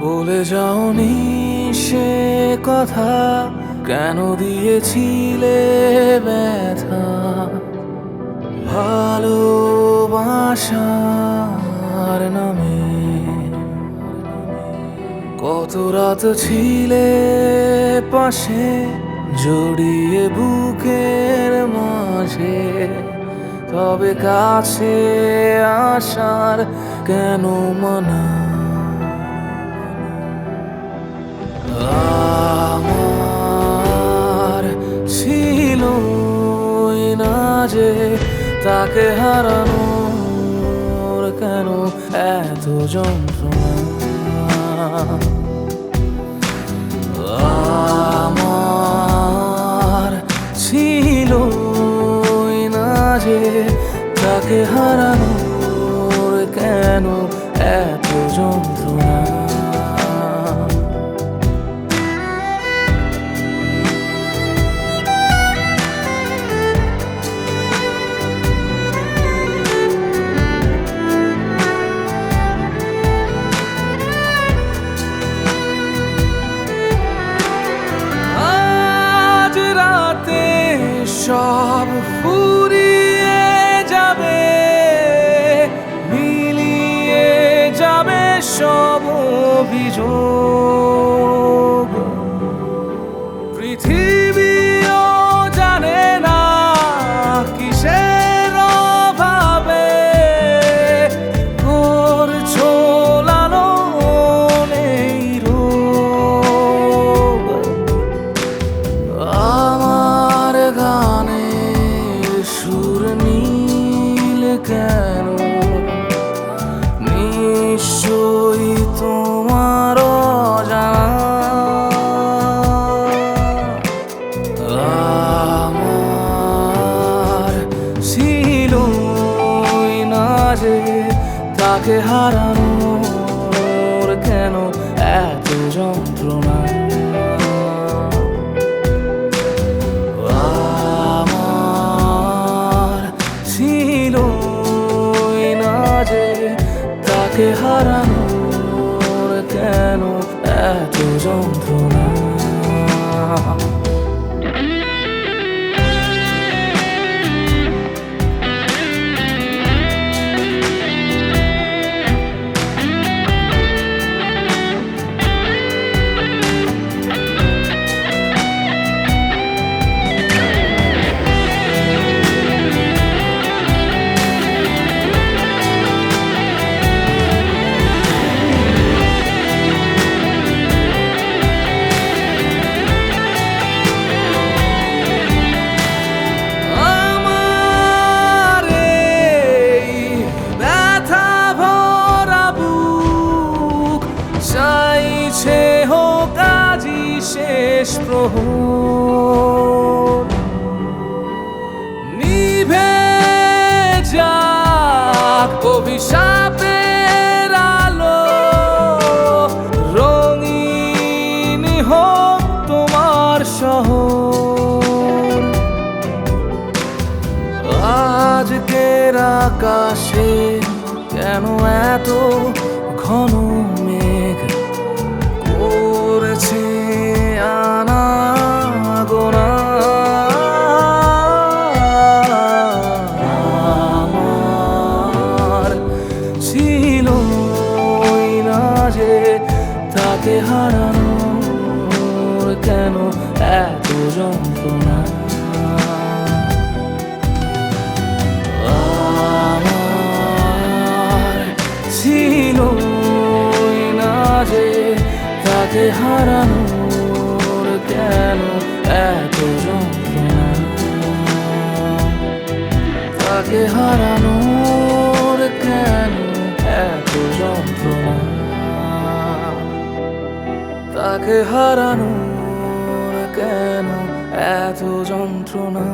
বলে যাওনি সে কথা। কেন দিয়েছিলে ব্যথা? ভালোবাসার নামে। কত রাত ছিলে পাশে, জড়িয়ে বুকের মাঝে। তবে কাছে আসার কেন মানা? আমার ছিল না যে তাকে হারানোর কেন এত যন্ত্রণা? তাকে হারানোর কেন এত যন্ত্রণা? কেন? নিশ্চয়ই তোমার আমার ছিল না যে তাকে হারানোর কেন এত যন্ত্রণা? তাকে হারানোর কেন এত যন্ত্রণা? শেষ প্রহর নিভে যাক অভিশাপের আলো, রঙিন হোক তোমার শহর। আজকের আকাশে কেন এত ঘন মেঘ করেছে? যে তাকে হারানোর কেন এত যন্ত্রণা? ছিল যে তাকে হারানোর কেন এত যন্ত্রণা? তাকে হারানোর তাকে হারানো কেন এত যন্ত্রণা?